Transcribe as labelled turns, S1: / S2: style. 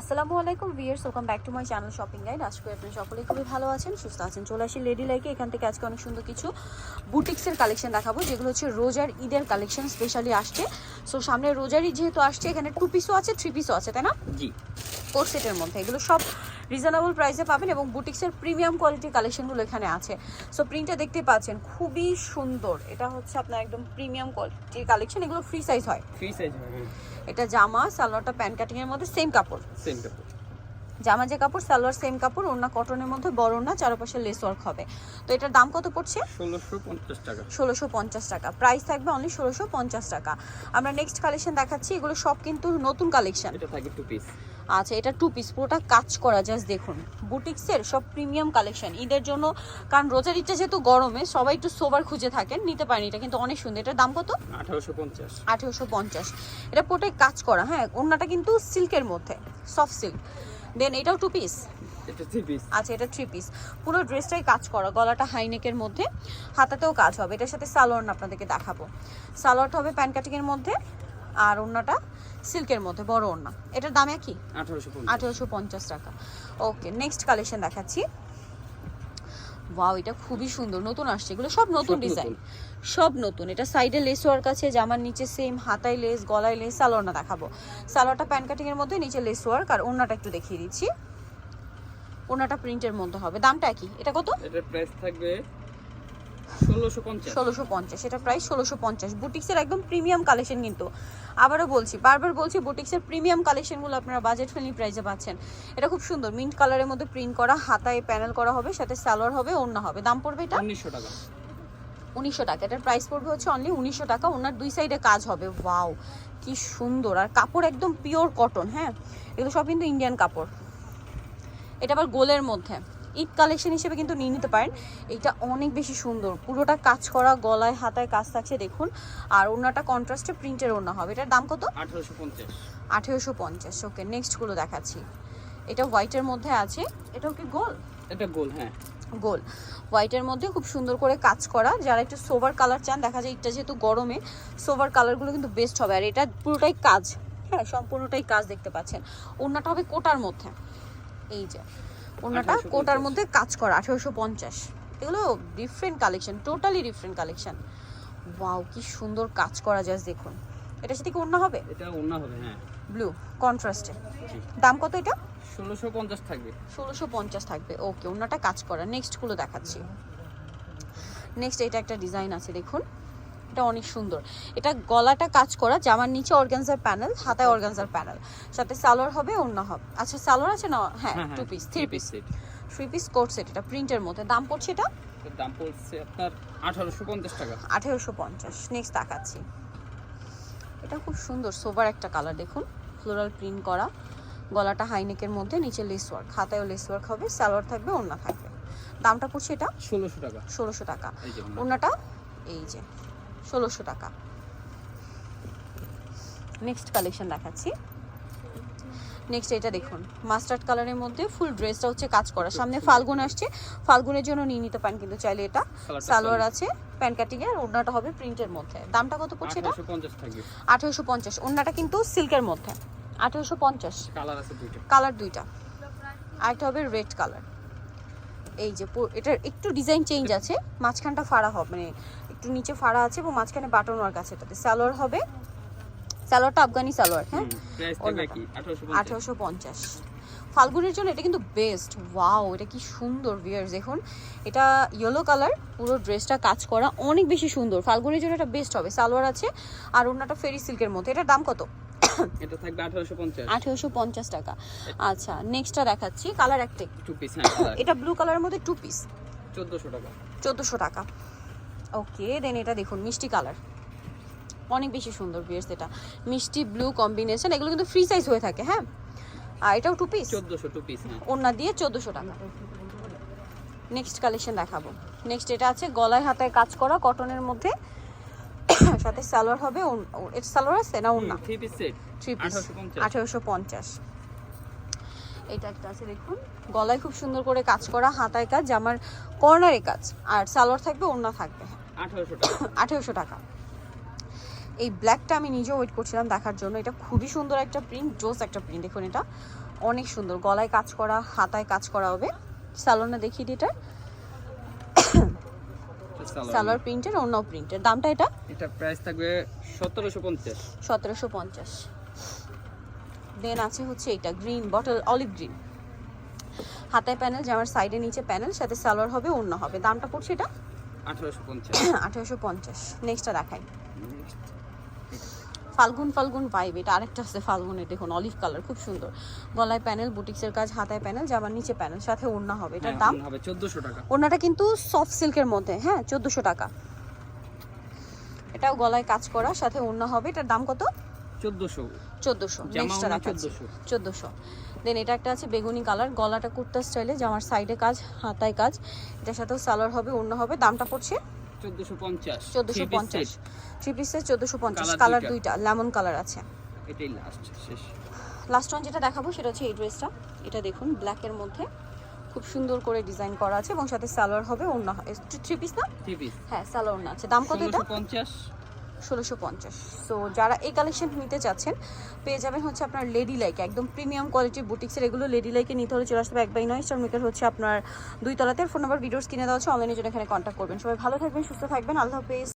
S1: আসসালামু আলাইকুম viewers welcome back to my channel shopping guide. আজকে করি আপনারা সকলেই খুবই ভালো আছেন সুস্থ আছেন চলে আসি লেডি লাইকে। এখান থেকে আজকে অনেক সুন্দর কিছু বুটিক্সের কালেকশন দেখাবো যেগুলো হচ্ছে রোজার ঈদের কালেকশন স্পেশালি আসছে। সো সামনে রোজারই যেহেতু আসছে এখানে টু পিসও আছে থ্রি পিসও আছে তাই না?
S2: জি।
S1: কোর্সেটের মধ্যে। এগুলো সব রিজনেবল প্রাইসে পাবেন এবং বুটিক্সের প্রিমিয়াম কোয়ালিটির কালেকশনগুলো এখানে আছে। সো প্রিন্টটা দেখতে পাচ্ছেন খুবই সুন্দর। এটা হচ্ছে আপনার একদম প্রিমিয়াম কোয়ালিটির কালেকশন এগুলো ফ্রি সাইজ হয়।
S2: ফ্রি সাইজ
S1: এটা জামা সালোয়ারটা প্যান্ট কাটিং এর মধ্যে সেম কাপড়।
S2: সেম কাপড়।
S1: জামা যে কাপড় সালোয়ার সেম কাপড় ওড়না কটনের মধ্যে বড় না চারপাশে লেস ওয়ার্ক হবে। তো এটার দাম কত পড়ছে?
S2: ষোলোশো পঞ্চাশ টাকা।
S1: ষোলোশো পঞ্চাশ টাকা। প্রাইস থাকবে অনলি ষোলোশো পঞ্চাশ টাকা। আমরা নেক্সট কালেকশন দেখাচ্ছি এগুলো সব কিন্তু নতুন কালেকশন
S2: এটা থাকে টু পিস
S1: আচ্ছা এটা টু পিস পুরোটা কাজ করা জাস্ট দেখুন। বুটিক্সের সব প্রিমিয়াম কালেকশন ঈদের জন্য কারণ রোজার ঈদটা যেহেতু গরমে সবাই একটু সোবার খুঁজে থাকেন নিতে পারেন এটা কিন্তু অনেক সুন্দর। এটার দাম কত?
S2: আঠারোশো পঞ্চাশ।
S1: আঠেরোশো পঞ্চাশ। এটা পুরোটাই কাজ করা হ্যাঁ? ওড়নাটা কিন্তু সিল্কের মধ্যে সফট সিল্ক দেন এটাও টু পিস
S2: থ্রি পিস
S1: আচ্ছা এটা থ্রি পিস পুরো ড্রেসটাই কাজ করা গলাটা হাইনেকের মধ্যে। হাতাতেও কাজ হবে। এটার সাথে সালোয়ার আপনাদেরকে দেখাবো। সালোয়ারটা হবে প্যান্ট কাটিংয়ের মধ্যে আর ওড়নাটা সিল্কের মধ্যে বড় ওড়না। এটার দাম
S2: আঠারোশো পঞ্চাশ।
S1: আঠেরোশো পঞ্চাশ টাকা। ওকে নেক্সট কালেকশন দেখাচ্ছি। ওয়াও এটা খুবই সুন্দর নতুন আসছে। এগুলো সব নতুন ডিজাইন সব নতুন। এটা সাইডে লেস ওয়ার্ক আছে জামার নিচে সেম হাতায় লেস গলায় লেস সালোয়ারটা দেখাবো। সালোয়ারটা প্যান্ট কাটিং এর মধ্যে নিচে লেস ওয়ার্ক আর ওড়নাটা একটু দেখিয়ে দিচ্ছি। ওড়নাটা প্রিন্টের মধ্যে হবে। দামটা কি এটা কত?
S2: এটার প্রাইস থাকবে ষোলোশো পঞ্চাশ।
S1: এটা ষোলোশো পঞ্চাশ। বুটিক্সের একদম প্রিমিয়াম কালেকশন কিন্তু। আবারও বলছি বারবার বলছি বুটিক্সের প্রিমিয়াম কালেকশনগুলো আপনারা বাজেট ফ্রেন্ডলি প্রাইসে পাচ্ছেন। এটা খুব সুন্দর মিন্ট কালারের মধ্যে প্রিন্ট করা হাতায় প্যানেল করা হবে সাথে সালোয়ার হবে হবে। দাম পড়বে এটা?
S2: উনিশশো টাকা।
S1: উনিশশো টাকা। এটার প্রাইস পড়বে হচ্ছে অনলি উনিশশো টাকা। ওনার দুই সাইডে কাজ হবে। ওয়াও কি সুন্দর। আর কাপড় একদম পিওর কটন হ্যাঁ? এগুলো সব কিন্তু ইন্ডিয়ান কাপড়। এটা আবার গোলের মধ্যে। ঈদ কালেকশন হিসেবে কিন্তু নিয়ে নিতে পারেন। এটা অনেক বেশি সুন্দর। পুরোটা কাজ করা গলায় হাতায় কাজ থাকছে দেখুন। আর ওনাটা কন্ট্রাস্টে প্রিন্টের ওড়না হবে। এটার দাম কত?
S2: আঠারোশো পঞ্চাশ।
S1: আঠেরোশো পঞ্চাশ। ওকে নেক্সটগুলো দেখাচ্ছি। এটা হোয়াইটের মধ্যে আছে। এটাও কি গোল?
S2: এটা গোল হ্যাঁ।
S1: গোল। হোয়াইটের মধ্যে খুব সুন্দর করে কাজ করা। যারা একটু সোভার কালার চান দেখা যায় এটা যেহেতু গরমে সোভার কালারগুলো কিন্তু বেস্ট হবে। আর এটা পুরোটাই কাজ হ্যাঁ সম্পূর্ণটাই কাজ দেখতে পাচ্ছেন। ওড়নাটা হবে কোটার মধ্যে। এই যে। ওড়নাটা
S2: 1850
S1: কোটার মধ্যে কাজ করা আঠেরোশো পঞ্চাশ। এগুলো different collection totally different collection wow কি সুন্দর কাজ করা জাস্ট দেখুন। এটা সাথে কি ওড়না হবে?
S2: এটা অন্য হবে হ্যাঁ।
S1: ব্লু কন্ট্রাস্টে দাম কত এটা?
S2: ষোলোশো পঞ্চাশ থাকবে।
S1: ষোলোশো পঞ্চাশ থাকবে। ওকে ওনাটা কাজ করা। নেক্সটগুলো দেখাচ্ছি। নেক্সট এটা একটা ডিজাইন আছে দেখুন। এটা অনেক সুন্দর। এটা গলাটা কাজ করা জামার নিচে অর্গানজার প্যানেল হাতায় অর্গানজার প্যানেল। সাথে সালোয়ার হবে অন্য হবে। আচ্ছা সালোয়ার আছে না? হ্যাঁ two piece three piece three piece coat set এটা প্রিন্টের মধ্যে। দাম পড়ছে এটা?
S2: দাম পড়ছে আপনার আঠারোশো পঞ্চাশ টাকা।
S1: আঠেরোশো পঞ্চাশ। নেক্সট দেখাচ্ছি এটা খুব সুন্দর সোবার একটা কালার দেখুন। ফ্লোরাল প্রিন্ট করা। গলাটা হাইনেকের মধ্যে নিচে লেস ওয়ার্ক হাতায়ও লেস ওয়ার্ক হবে সালোয়ার থাকবে ওড়না থাকবে। দামটা পড়ছে এটা?
S2: ষোলোশো টাকা।
S1: ষোলোশো টাকা। ওড়নাটা এই যে। ষোলোশো টাকা। নেক্সট কালেকশন দেখাচ্ছি। নেক্সট এটা দেখুন মাস্টার্ড কালারের মধ্যে ফুল ড্রেসটা হচ্ছে কাজ করা। সামনে ফাল্গুন আসছে ফাল্গুনের জন্য নিয়ে নিতে পারেন কিন্তু চাইলে এটা। সালোয়ার আছে প্যান্ট কাটিং আর ওড়নাটা হবে প্রিন্টের মধ্যে। দামটা কত পড়ছে এটা?
S2: আঠারোশো পঞ্চাশ
S1: ওড়নাটা কিন্তু সিল্কের মধ্যে। আঠেরোশো পঞ্চাশ।
S2: কালার আছে দুইটা।
S1: কালার দুইটা। আরেকটা হবে রেড কালার এই যে এটার একটু ডিজাইন চেঞ্জ আছে। মাঝখানটা ফাড়া হবে মানে একটু নিচে ফাড়া আছে এবং মাঝখানে বাটন ওয়ার্ক আছে এটাতে সালোয়ার হবে। সালোয়ারটা আফগানি সালোয়ার হ্যাঁ?
S2: আঠারোশো পঞ্চাশ।
S1: ফাল্গুনের জন্য এটা কিন্তু বেস্ট ওয়াও এটা কি সুন্দর ভিয়ার্স দেখুন। এটা ইয়েলো কালার পুরো ড্রেসটা কাজ করা অনেক বেশি সুন্দর। ফাল্গুনের জন্য এটা বেস্ট হবে। সালোয়ার আছে আর ওনাটা ফেরি সিল্কের মধ্যে। এটার দাম কত?
S2: এটা থাকবে
S1: টাকা। আচ্ছা নেক্সটটা দেখাচ্ছি। কালার একটাই
S2: টু পিস হ্যাঁ
S1: এটা ব্লু কালারের মধ্যে টু পিস
S2: টাকা।
S1: চোদ্দোশো টাকা। ওকে দেন এটা দেখুন মিষ্টি কালার অনেক বেশি সুন্দর বিয়ার্স এটা। মিষ্টি ব্লু কম্বিনেশন এগুলো কিন্তু ফ্রি সাইজ হয়ে থাকে হ্যাঁ? আর এটাও টু পিস
S2: চোদ্দোশো টু পিস হ্যাঁ।
S1: ওড়না দিয়ে চোদ্দোশো টাকা। নেক্সট কালেকশন দেখাবো। নেক্সট এটা আছে গলায় হাতায় কাজ করা কটনের মধ্যে। সাথে সালোয়ার হবে এটা সালোয়ার আছে না ওড়না?
S2: Three piece set
S1: three piece
S2: 1850
S1: আঠেরোশো পঞ্চাশ। এটা একটা আছে দেখুন। গলায় খুব সুন্দর করে কাজ করা হাতায় কাজ জামার কর্নারে কাজ। আর সালোয়ার থাকবে ওড়না থাকবে
S2: টাকা
S1: আঠেরোশো টাকা। এই ব্ল্যাকটা আমি নিজেও ওয়েট করছিলাম দেখার জন্য। এটা খুবই সুন্দর একটা প্রিন্ট জোস একটা প্রিন্ট দেখুন এটা। অনেক সুন্দর। গলায় কাজ করা হাতায় কাজ করা হবে। স্যালোনে দেখিয়ে দিই এটা। সালোয়ার। প্রিন্টের অন্য প্রিন্টের দামটা এটা?
S2: এটা প্রাইস থাকবে সতেরোশো পঞ্চাশ।
S1: সতেরোশো পঞ্চাশ। দেন আছে হচ্ছে এটা গ্রিন বটল অলিভ গ্রিন হাতায় প্যানেল জামার সাইডে নিচে প্যানেল সাথে সালোয়ার হবে অন্য হবে। দামটা পড়ছে এটা?
S2: আঠারোশো পঞ্চাশ।
S1: নেক্সটটা দেখাই। ফাল্গুন ফাল্গুন ভাইব এটা আরেকটা আছে ফাল্গুনের দেখুন অলিভ কালার খুব সুন্দর। গলায় প্যানেল বুটিক্সের কাজ হাতায় প্যানেল জামার নিচে প্যানেল সাথে ওড়না হবে। এটার দাম?
S2: হ্যাঁ, হবে চোদ্দোশো টাকা।
S1: ওড়নাটা কিন্তু সফট সিল্কের মধ্যে হ্যাঁ চোদ্দোশো টাকা। এটাও গলায় কাজ করা সাথে ওড়না হবে। এটার দাম কত?
S2: চোদ্দোশো।
S1: চোদ্দোশো
S2: জামা
S1: নেক্সটটা
S2: ওড়না
S1: দেখাচ্ছি
S2: 1400
S1: দেন এটা একটা আছে বেগুনি কালার গলাটা কুর্তা স্টাইলে জামার সাইডে কাজ হাতায় কাজ। এটার সাথেও সালোয়ার হবে অন্য হবে দামটা পড়ছে
S2: চোদ্দোশো পঞ্চাশ।
S1: চোদ্দোশো পঞ্চাশ। থ্রি পিসের চোদ্দোশো পঞ্চাশ।
S2: Colour
S1: কালার
S2: দুইটা।
S1: লেমন কালার আছে।
S2: এটাই লাস্ট শেষ।
S1: লাস্ট ওয়ান যেটা দেখাবো সেটা হচ্ছে এই ড্রেসটা এটা দেখুন ব্ল্যাকের মধ্যে। খুব সুন্দর করে ডিজাইন করা আছে এবং সাথে সালোয়ার হবে অন্য থ্রি পিস না?
S2: থ্রি পিস
S1: হ্যাঁ সালোয়ার না আছে। দাম কত এটা?
S2: পঞ্চাশ।
S1: ষোলোশো পঞ্চাশ। সো যারা এই কালেকশন নিতে চাচ্ছেন, পেয়ে যাবেন হচ্ছে আপনার লেডি লাইকে একদম প্রিমিয়াম কোয়ালিটির বুটিক্সের এগুলো লেডি লাইকে নিতে হলে চলে আসতে হবে এক বাই নয়। স্টার মেকার হচ্ছে আপনার দুই তলাতে। ফোন নাম্বার ভিডিওস কিনে দেওয়া হচ্ছে অনলাইনে জন্য এখানে কন্ট্যাক্ট করবেন। সবাই ভালো থাকবেন, সুস্থ থাকবেন। আল্লাহ হাফেজ।